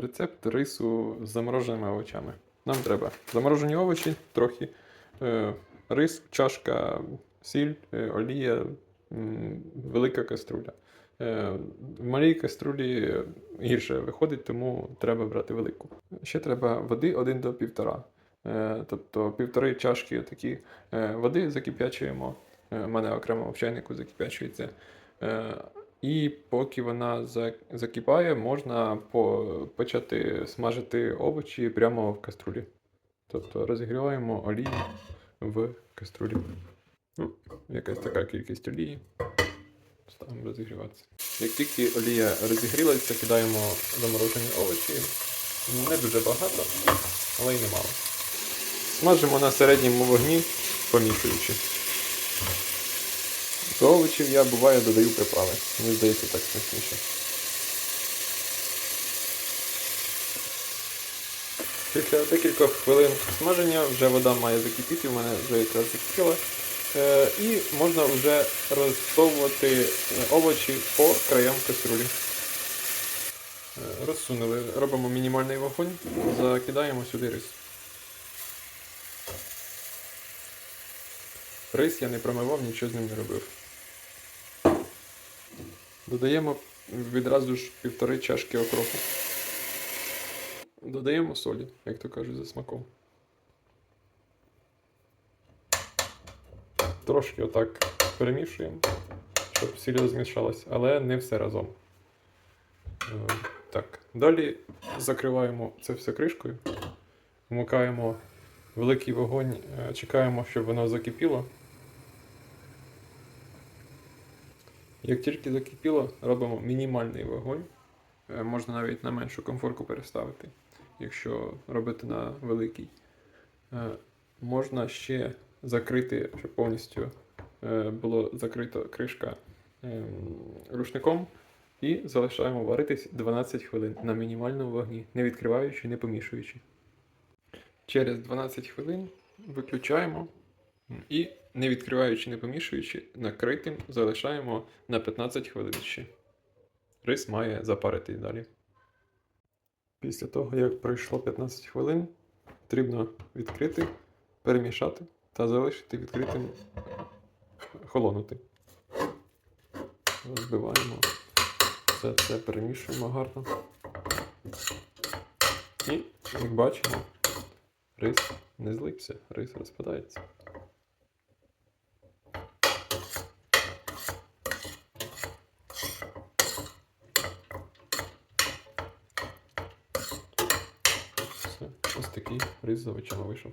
Рецепт рису з замороженими овочами. Нам треба заморожені овочі, трохи е, рис, чашка, сіль, е, олія, м, велика каструля. Е, в малій каструлі гірше виходить, тому треба брати велику. Ще треба води 1 до 1,5. Е, тобто півтори чашки такі е, води закип'ячуємо. Е, У мене окремо в чайнику закип'ячується. Е, і поки вона за- закипає, можна почати смажити овочі прямо в каструлі. Тобто розігріваємо олію в каструлі. Ну, якась така кількість олії. Ставимо розігріватися. Як тільки олія розігрілася, кидаємо заморожені овочі. Не дуже багато, але й немало. Смажимо на середньому вогні, помішуючи. До овочів я буває додаю приправи. Мені здається, так смачніше. Після декількох хвилин смаження вже вода має закипіти, в мене вже якраз закипіла. Е, і можна вже розсовувати е, овочі по краям каструлі. Е, Розсунули, робимо мінімальний вогонь, закидаємо сюди рис. Рис я не промивав, нічого з ним не робив. Додаємо відразу ж півтори чашки окропу. Додаємо солі, як то кажуть, за смаком. Трошки отак перемішуємо, щоб сіль розмішалась, але не все разом. Е, Так, далі закриваємо це все кришкою, вмикаємо великий вогонь, е, чекаємо, щоб воно закипіло. Як тільки закипіло, робимо мінімальний вогонь. Е, Можна навіть на меншу комфорку переставити, якщо робити на великий. Е, Можна ще закрити, щоб повністю було закрито кришка ем, рушником. І залишаємо варитись 12 хвилин на мінімальному вогні, не відкриваючи, не помішуючи. Через 12 хвилин виключаємо і, не відкриваючи, не помішуючи, накритим залишаємо на 15 хвилин ще. Рис має запарити далі. Після того, як пройшло 15 хвилин, потрібно відкрити, перемішати та залишити відкритим холонути. Розбиваємо. Все це перемішуємо гарно. І, як бачимо, рис не злився, рис розпадається. Все, ось такий рис з овочами вийшов.